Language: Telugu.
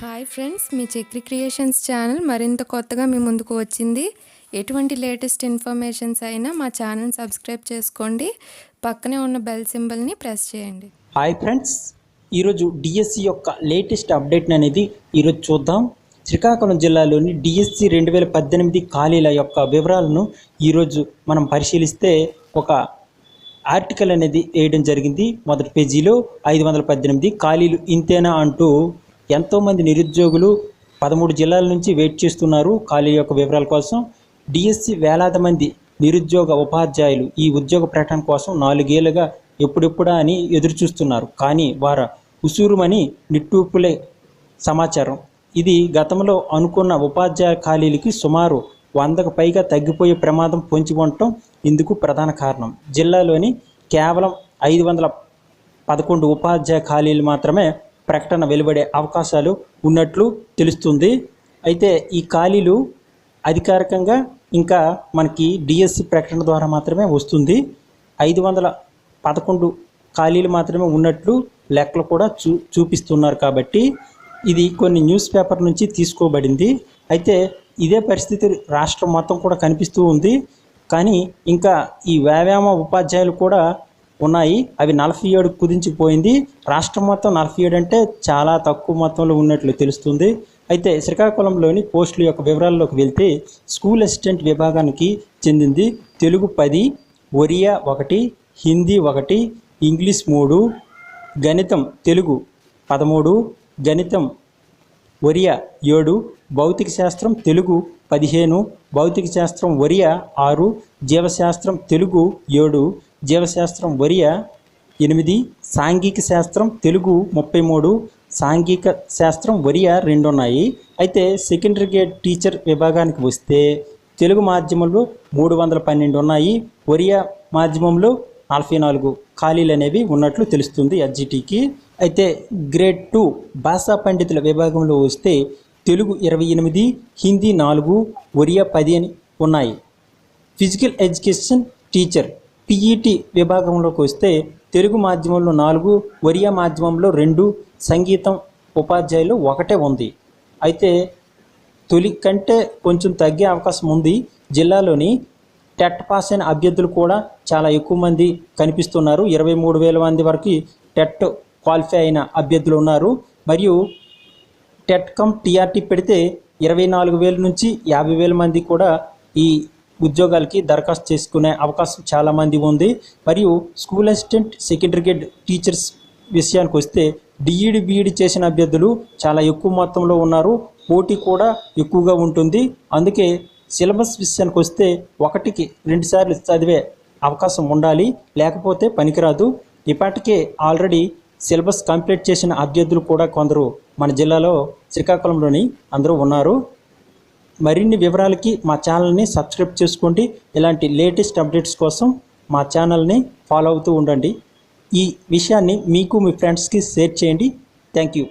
హాయ్ ఫ్రెండ్స్ మీ చక్రి క్రియేషన్స్ ఛానల్ మరింత కొత్తగా మీ ముందుకు వచ్చింది. ఎటువంటి లేటెస్ట్ ఇన్ఫర్మేషన్స్ అయినా మా ఛానల్ సబ్స్క్రైబ్ చేసుకోండి. పక్కనే ఉన్న బెల్ సింబల్ని ప్రెస్ చేయండి. హాయ్ ఫ్రెండ్స్ ఈరోజు డిఎస్సి యొక్క లేటెస్ట్ అప్డేట్ అనేది ఈరోజు చూద్దాం. శ్రీకాకుళం జిల్లాలోని డిఎస్సి రెండు వేల పద్దెనిమిది ఖాళీల యొక్క వివరాలను ఈరోజు మనం పరిశీలిస్తే ఒక ఆర్టికల్ అనేది వేయడం జరిగింది. మొదటి పేజీలో ఐదు వందల పద్దెనిమిది ఖాళీలు ఇంతేనా అంటూ ఎంతోమంది నిరుద్యోగులు పదమూడు జిల్లాల నుంచి వెయిట్ చేస్తున్నారు ఖాళీ యొక్క వివరాల కోసం. డిఎస్సి వేలాది మంది నిరుద్యోగ ఉపాధ్యాయులు ఈ ఉద్యోగ ప్రకటన కోసం నాలుగేళ్ళుగా ఎప్పుడెప్పుడా అని ఎదురుచూస్తున్నారు. కానీ వారు ఉసూరుమని నిట్టూపులే సమాచారం. ఇది గతంలో అనుకున్న ఉపాధ్యాయ ఖాళీలకి సుమారు వందకు పైగా తగ్గిపోయే ప్రమాదం పొంచి ఉండటం ఇందుకు ప్రధాన కారణం. జిల్లాలోని కేవలం ఐదు వందల పదకొండు ఉపాధ్యాయ ఖాళీలు మాత్రమే ప్రకటన వెలువడే అవకాశాలు ఉన్నట్లు తెలుస్తుంది. అయితే ఈ ఖాళీలు అధికారికంగా ఇంకా మనకి డిఎస్సి ప్రకటన ద్వారా మాత్రమే వస్తుంది. ఐదు వందల పదకొండు ఖాళీలు మాత్రమే ఉన్నట్లు లెక్కలు కూడా చూ చూపిస్తున్నారు కాబట్టి ఇది కొన్ని న్యూస్ పేపర్ నుంచి తీసుకోబడింది. అయితే ఇదే పరిస్థితి రాష్ట్రం మొత్తం కూడా కనిపిస్తూ ఉంది. కానీ ఇంకా ఈ వ్యాయామ ఉపాధ్యాయులు కూడా ఉన్నాయి. అవి నలభై ఏడు కుదించిపోయింది. రాష్ట్రం మొత్తం నలభై ఏడు అంటే చాలా తక్కువ మొత్తంలో ఉన్నట్లు తెలుస్తుంది. అయితే శ్రీకాకుళంలోని పోస్టుల యొక్క వివరాల్లోకి వెళ్తే స్కూల్ అసిస్టెంట్ విభాగానికి చెందింది తెలుగు పది ఒరియా ఒకటి హిందీ ఒకటి ఇంగ్లీష్ మూడు గణితం తెలుగు పదమూడు గణితం ఒరియా ఏడు భౌతిక శాస్త్రం తెలుగు పదిహేను భౌతిక శాస్త్రం ఒరియా ఆరు జీవశాస్త్రం తెలుగు ఏడు జీవశాస్త్రం ఒరియా ఎనిమిది సాంఘిక శాస్త్రం తెలుగు ముప్పై మూడు సాంఘిక శాస్త్రం ఒరియా రెండు ఉన్నాయి అయితే సెకండరీ గ్రేడ్ టీచర్ విభాగానికి వస్తే తెలుగు మాధ్యమంలో మూడు వందల పన్నెండు ఉన్నాయి ఒరియా మాధ్యమంలో నలభై నాలుగు ఖాళీలు అనేవి ఉన్నట్లు తెలుస్తుంది ఎస్జిటికి. అయితే గ్రేడ్ టూ భాషా పండితుల విభాగంలో వస్తే తెలుగు ఇరవై ఎనిమిది హిందీ నాలుగు ఒరియా పది అని ఉన్నాయి. ఫిజికల్ ఎడ్యుకేషన్ టీచర్ పిఈటి విభాగంలోకి వస్తే తెలుగు మాధ్యమంలో నాలుగు ఒరియా మాధ్యమంలో రెండు సంగీతం ఉపాధ్యాయులు ఒకటే ఉంది. అయితే తొలి కంటే కొంచెం తగ్గే అవకాశం ఉంది. జిల్లాలోని టెట్ పాస్ అయిన అభ్యర్థులు కూడా చాలా ఎక్కువ మంది కనిపిస్తున్నారు. ఇరవై మూడు వేల మంది వరకు టెట్ క్వాలిఫై అయిన అభ్యర్థులు ఉన్నారు. మరియు టెట్ కమ్ టీఆర్టీ పెడితే ఇరవై నాలుగు వేల నుంచి యాభై వేల మంది కూడా ఈ ఉద్యోగాలకి దరఖాస్తు చేసుకునే అవకాశం చాలామంది ఉంది. మరియు school assistant secondary grade teachers విషయానికి వస్తే డిఈడి బీఈడి చేసిన అభ్యర్థులు చాలా ఎక్కువ మొత్తంలో ఉన్నారు. పోటీ కూడా ఎక్కువగా ఉంటుంది. అందుకే సిలబస్ విషయానికి వస్తే ఒకటికి రెండుసార్లు చదివే అవకాశం ఉండాలి. లేకపోతే పనికిరాదు. ఇప్పటికే ఆల్రెడీ సిలబస్ కంప్లీట్ చేసిన అభ్యర్థులు కూడా కొందరు మన జిల్లాలో శ్రీకాకుళంలోని అందరూ ఉన్నారు. మరిన్ని వివరాలకి మా ఛానల్ని సబ్స్క్రైబ్ చేసుకోండి. ఇలాంటి లేటెస్ట్ అప్డేట్స్ కోసం మా ఛానల్ని ఫాలో అవుతూ ఉండండి. ఈ విషయాన్ని మీకు మీ ఫ్రెండ్స్కి షేర్ చేయండి. Thank you.